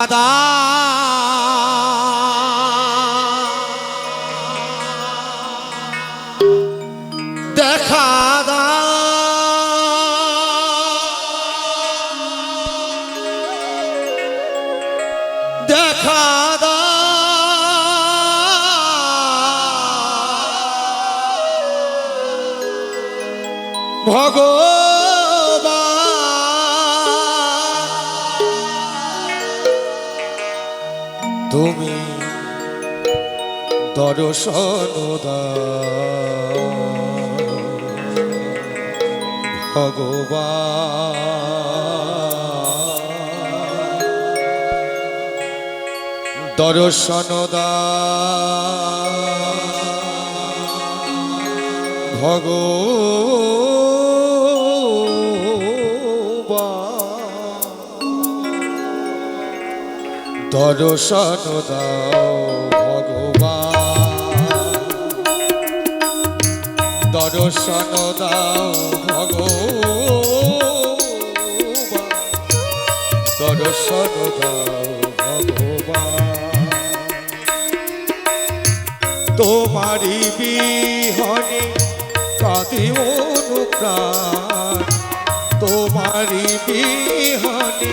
দাদা দেখা দা। দেখা দা। তুমি দর্শন দাও। ভগবান দর্শন দাও। ভগবান। দর্শন দাও ভগবান। দর্শন দাও ভগবান। দর্শন দাও ভগবান। তোমারি বিহনে কাঁদি অনুপ্রাণ। তোমারি বিহনে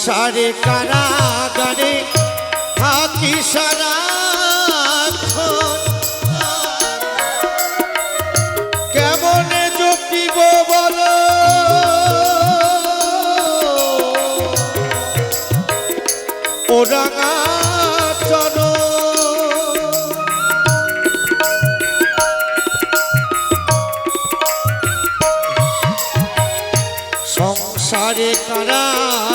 সংসারে কারাগারে থাকি সারা সংসারে কারাগারে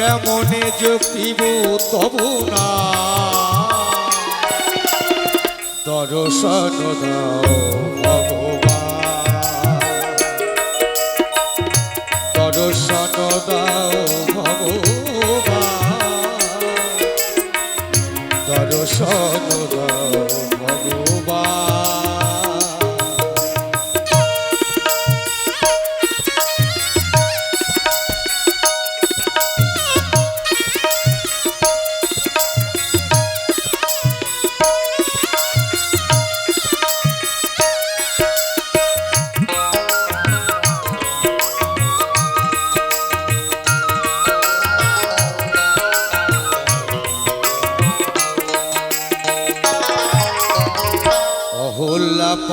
কেমনে জপিব তবু না। দর্শন দাও ভগবান। দর্শন দাও ভগবান। দর্শন দাও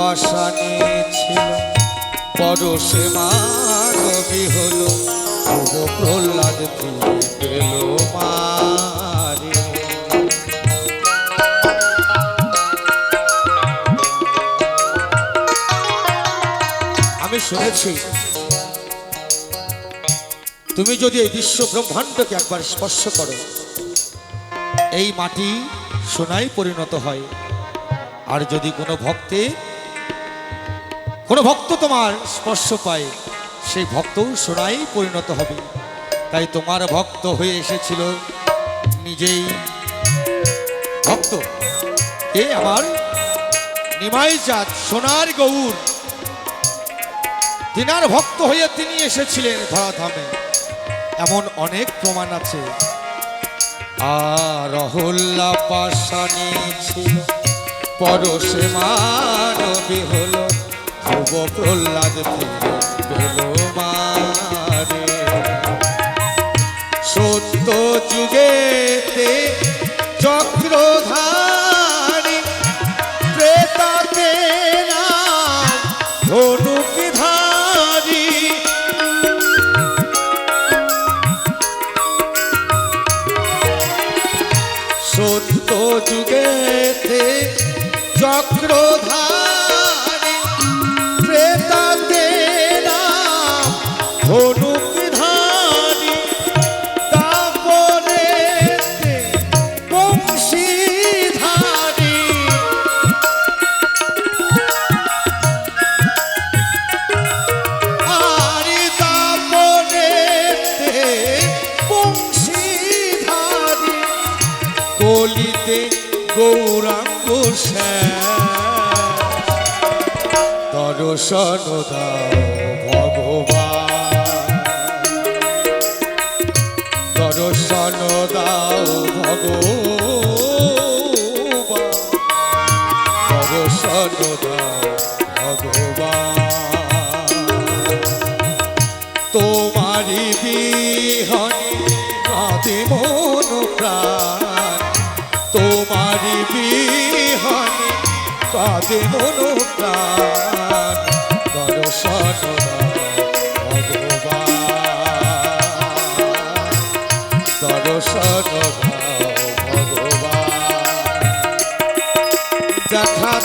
পাশানে ছিল পরশে মানবী হলো প্রহ্লাদ আমি শুনেছি, তুমি যদি এই বিশ্ব ব্রহ্মাণ্ডকে একবার স্পর্শ করো, এই মাটি সোনায় পরিণত হয়। আর যদি কোনো ভক্তে কোনো ভক্ত তোমার স্পর্শ পায়, সেই ভক্তও সোনায় পরিণত হবে। তাই তোমার ভক্ত হয়ে এসেছিল নিজেই। ভক্ত এ আমার? নিমাই জাত, সোনার গৌর তিনার ভক্ত হয়ে তিনি এসেছিলেন ধরাধামে। এমন অনেক প্রমাণ আছে। আর রহল্লা পাশানি ছিল পরশে মানবী হলো। ধ্রুব প্রহ্লাদ মারে সত্য যুগেতে প্রেতাতে নাম ধনুকধারী দর্শন দাও ভগবান। দর্শন দাও ভগবান। দর্শন দাও ভগবান। কাঁদে মন প্রাণ দর্শন দর্শন ভগবান। দেখা